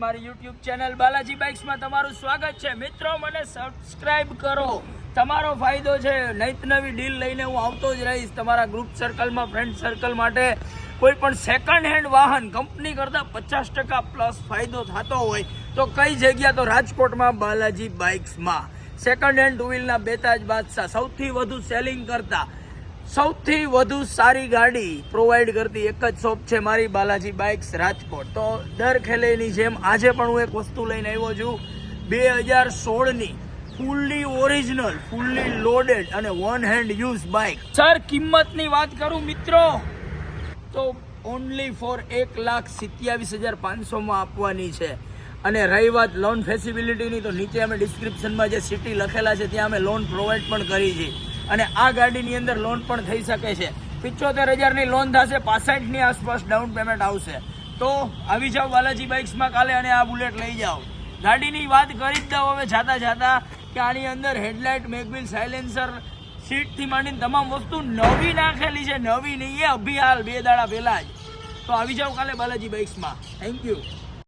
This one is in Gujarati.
મારી યુટ્યુબ ચેનલ બાલાજી બાઇક્સમાં તમારું સ્વાગત છે. મિત્રો, મને સબસ્ક્રાઇબ કરો. તમારો ફાયદો છે. નૈત નવી ડીલ લઈને હું આવતો જ રહીશ. તમારા ગ્રુપ સર્કલમાં ફ્રેન્ડ સર્કલ માટે કોઈ પણ સેકન્ડ હેન્ડ વાહન કંપની કરતાં પચાસ ટકા પ્લસ ફાયદો થતો હોય તો કઈ જગ્યા તો રાજકોટમાં બાલાજી બાઇક્સમાં સેકન્ડ હેન્ડ ટુ વ્હીલના બેતાજ બાદશાહ સૌથી વધુ સેલિંગ કરતા સૌથી વધુ સારી ગાડી પ્રોવાઈડ કરતી એક જ શોપ છે મારી બાલાજી બાઇક્સ રાજકોટ. તો દર ખેલેની જેમ આજે પણ હું એક વસ્તુ લઈને આવ્યો છું. બે હજાર સોળની ફૂલ્લી ઓરિજિનલ ફૂલ્લી લોડેડ અને one hand use bike sir, કિંમતની વાત કરું મિત્રો? તો ઓનલી ફોર એક લાખ સિત્યાવીસ હજાર પાંચસોમાં આપવાની છે. અને રહી વાત લોન ફેસિબિલિટીની તો નીચે અમે ડિસ્ક્રિપ્શનમાં જે સિટી લખેલા છે, ત્યાં અમે લોન પ્રોવાઈડ પણ કરી છે. અને આ ગાડીની અંદર લોન પણ થઈ શકે છે. પિચોતેર હજારની લોન થશે, પાસઠની આસપાસ ડાઉન પેમેન્ટ આવશે. તો આવી જાઓ બાલાજી બાઇક્સમાં કાલે અને આ બુલેટ લઈ જાઓ. ગાડીની વાત કરી જ દઉં હવે જાતા જાતા કે આની અંદર હેડલાઇટ મેગવિલ સાયલેન્સર સીટથી માંડીને તમામ વસ્તુ નવી નાખેલી છે, નવી નહીં, એ અભિહાલ, બે દાડા પહેલાં જ. તો આવી જાઓ કાલે બાલાજી બાઇક્સમાં થેન્ક યુ